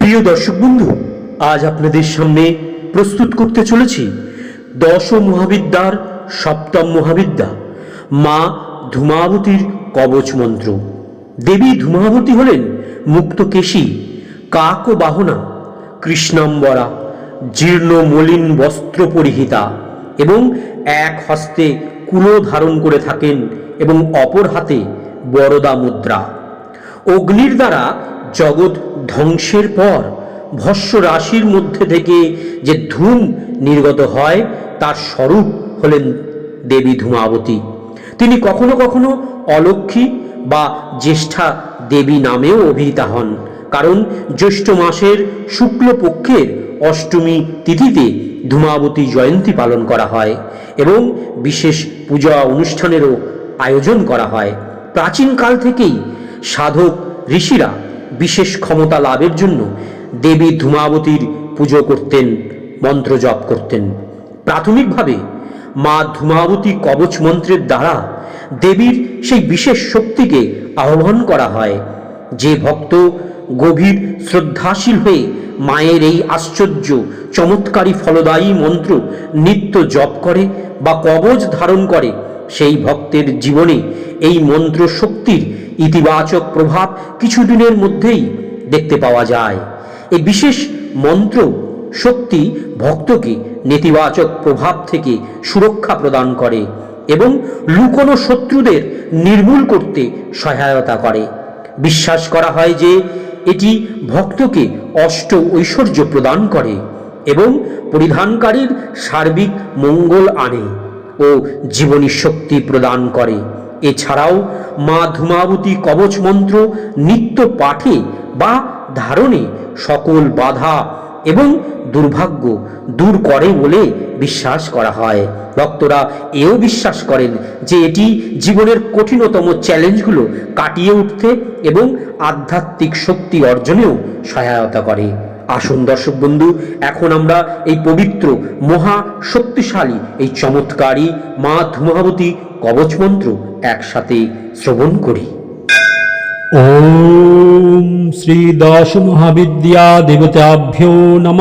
প্রিয় দর্শক বন্ধু, আজ আপনাদের সামনে প্রস্তুত করতে চলেছি দশ মহাবিদ্যার সপ্তম মহাবিদ্যা, মা ধূমাবতীর কবচ মন্ত্র। দেবী ধূমাবতী হলেন মুক্তকেশী কাক ও বাহনা, কৃষ্ণাম্বরা, জীর্ণ মলিন বস্ত্র পরিহিতা এবং এক হস্তে কুলো ধারণ করে থাকেন এবং অপর হাতে বরদা মুদ্রা। অগ্নির দ্বারা জগৎ ধ্বংসের পর ভস্য রাশির মধ্যে থেকে যে ধূম নির্গত হয়, তার স্বরূপ হলেন দেবী ধূমাবতী। তিনি কখনো কখনো অলক্ষ্মী বা জ্যেষ্ঠা দেবী নামেও অভিহিতা হন। কারণ জ্যৈষ্ঠ মাসের শুক্লপক্ষের অষ্টমী তিথিতে ধূমাবতী জয়ন্তী পালন করা হয় এবং বিশেষ পূজা অনুষ্ঠানেরও আয়োজন করা হয়। প্রাচীনকাল থেকেই সাধক ঋষিরা বিশেষ ক্ষমতা লাভের জন্য দেবী ধূমাবতীর পুজো করতেন, মন্ত্র জপ করতেন। প্রাথমিকভাবে মা ধূমাবতী কবচ মন্ত্রের দ্বারা দেবীর সেই বিশেষ শক্তিকে আহ্বান করা হয়। যে ভক্ত গভীর শ্রদ্ধাশীল হয়ে মায়ের এই আশ্চর্য, চমৎকারী ফলদায়ী মন্ত্র নিত্য জপ করে বা কবচ ধারণ করে, সেই ভক্তের জীবনে এই মন্ত্র শক্তির ইতিবাচক প্রভাব কিছুদিনের মধ্যেই দেখতে পাওয়া যায়। এই বিশেষ মন্ত্র শক্তি ভক্তকে নেতিবাচক প্রভাব থেকে সুরক্ষা প্রদান করে এবং লুকোনো শত্রুদের নির্মূল করতে সহায়তা করে। বিশ্বাস করা হয় যে এটি ভক্তকে অষ্ট ঐশ্বর্য প্রদান করে এবং পরিধানকারীর সার্বিক মঙ্গল আনে ও জীবনী শক্তি প্রদান করে। এছাড়াও মা ধূমাবতী কবচ মন্ত্র, নিত্য পাঠে বা ধারণে সকল বাধা এবং দুর্ভাগ্য দূর করে বলে বিশ্বাস করা হয়। ভক্তরা এও বিশ্বাস করেন যে এটি জীবনের কঠিনতম চ্যালেঞ্জগুলো কাটিয়ে উঠতে এবং আধ্যাত্মিক শক্তি অর্জনেও সহায়তা করে। আসুন দর্শক বন্ধু, এখন আমরা এই পবিত্র, মহা শক্তিশালী, এই চমৎকারী মা ধুমাবতী কবচ মন্ত্র একসাথে শ্রবণ করি। ওম শ্রী দশ মহাবিদ্যা দেবতাভ্যো নম।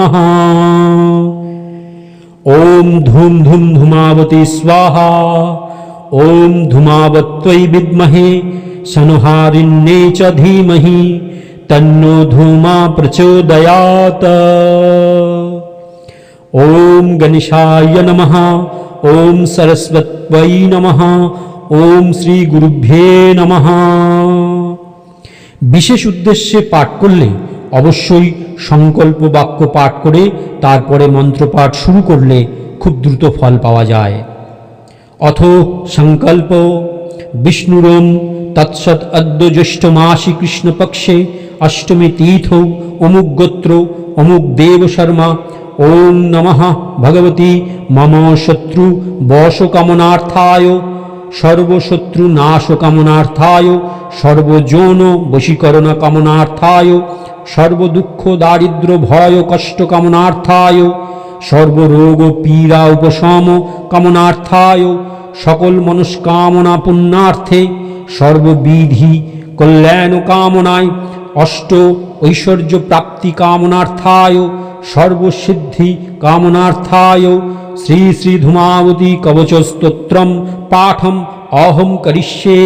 ওম ধুম ধুম ধুমাবতী স্বাহা। ওম ধুমাবত্তৈ বিদ্মহে সনহারিণ্যে চ ধীমহি। तन्नो धूमा प्रचोदयात् ॐ गणेशाय नमः ॐ सरस्वत्यै नमः ॐ श्रीगुरुभ्ये नमः বিশেষ উদ্দেশ্যে পাঠ করলে অবশ্যই সংকল্প বাক্য পাঠ করে তারপরে মন্ত্রপাঠ শুরু করলে খুব দ্রুত ফল পাওয়া যায় অথ সংকল্প বিষ্ণুরম তৎসৎ অদ্য জ্যৈষ্ঠ মাসি কৃষ্ণপক্ষে অষ্টমী তীর্থ অমুক গোত্র, অমুক দেব শর্মা, ওম নমঃ ভগবতী, মম শত্রু বশ কামনার্থায় সর্বশত্রু নাশ কামনার্থায় সর্বযৌন বশীকরণ কামনার্থায় সর্বদুঃখ দারিদ্র ভয় কষ্ট কামনার্থায় সর্বরোগ পীড়া উপশম কামনার্থায়, সকল মনস্কামনা পুণ্যার্থে, সর্ববিধি কল্যাণ কামনায় অষ্ট ঐশ্বর্য প্রাপ্তি কামনার্থায়, সর্বসিদ্ধি কামনার্থায়, শ্রী শ্রী ধূমাবতী কবচস্তোত্রম পাঠম অহম করিষ্যে।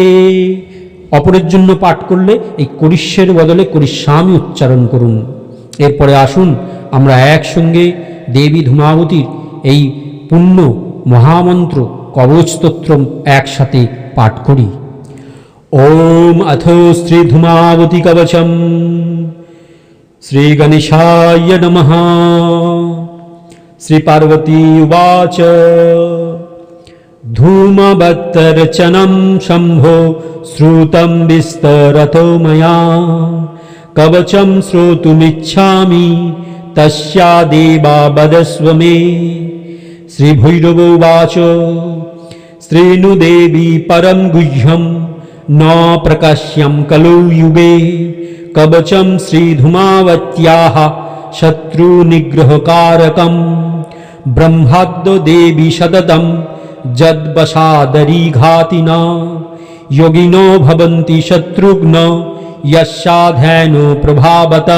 অপরের জন্য পাঠ করলে এই করিষ্যের বদলে করিষ্যামি উচ্চারণ করুন। এরপরে আসুন আমরা একসঙ্গে দেবী ধূমাবতীর এই পুণ্য মহামন্ত্র কবচস্তোত্রম একসাথে পাঠ করি। ओम अथो श्री धुमावती कवचम। श्री गणेशाय नम। श्री पार्वती उवाच। धूमभक्तरचनं शम्भो श्रुतं विस्तरतो मया। कवचं श्रोतुमिच्छामि, तस्या देवा वदस्व मे। श्रीभैरवोवाच श्रीनुदेवी परं गुह्यम्। न प्रकाश्यं कलौ युगे। कवचं श्रीधुमावत्याः शत्रुनिग्रहकारकं ब्रह्माद्देवी सततं जद्वशादरीघातिना योगिनो भवन्ति शत्रुघ्न यस्याध्ययनो प्रभावत।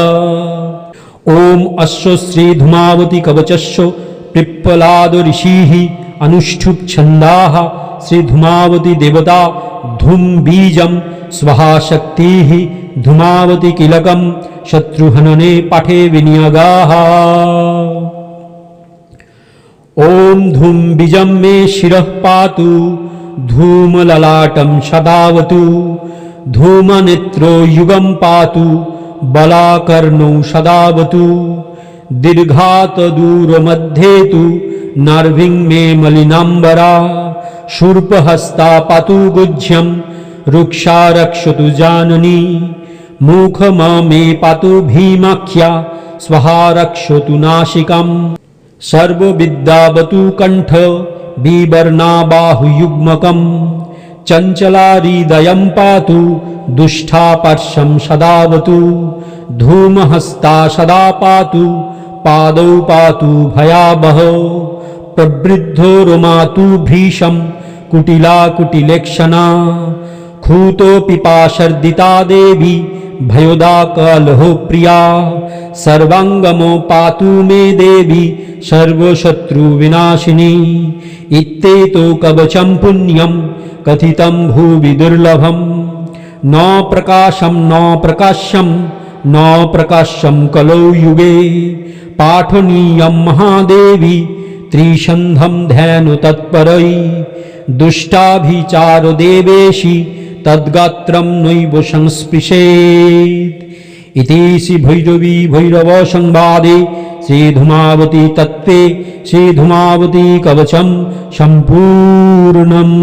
ॐ अस्य श्रीधूमावती कवचस्व पिप्पलाद ऋषिः अनुष्ठुप् छन्दाः श्री धूमावती देवता धूम बीजम, स्वहा शक्ति धूमावती किलक किलकम शत्रुहनने पाठे विनियगा। ओम धूम बीजम मे शिरः पातु, धूम ललाटम सदावतु धूम नेत्रो युगम पातु, बलाकर्ण सदावतु दीर्घात दूर मध्ये तु नर्भिंग मे मलिनांबरा शूर्पहस्ता पातु गुज्यं रुक्षा रक्षतु जाननी। मुखमा मे पातु भीमाख्या। स्वहा रक्षतु नाशिकम्। सर्वविद्यावतु कण्ठ। बिवर्णाबाहुयुग्मकम् चञ्चलाहृदयं पातु। दुष्टा पार्श्वं सदावतु। धूमहस्ता सदा पातु। पादौ पातु भयावह प्रवृद्धो रोमातु कुटिला कुटिलेक्षणा खूतो पिपाशर्दिता देवी भयोदा कलहो प्रिया। सर्वांगमो पातु मे देवी सर्वशत्रु विनाशिनी इत्ते तो कवचम पुण्यम कथितम भूवि दुर्लभम। न प्रकाशम न प्रकाश्यम न प्रकाश्यम कलौ युगे। पाठनीयम महादेवी त्रिसन्धं ध्यानु तत्परै दुष्टाभिचारो देवेशि तद्गात्रं नैव संस्पृशेत्। इति श्रीभैरवी भैरवसंवादे श्रीधूमावती तत्त्वे श्रीधूमावती कवचं सम्पूर्णम्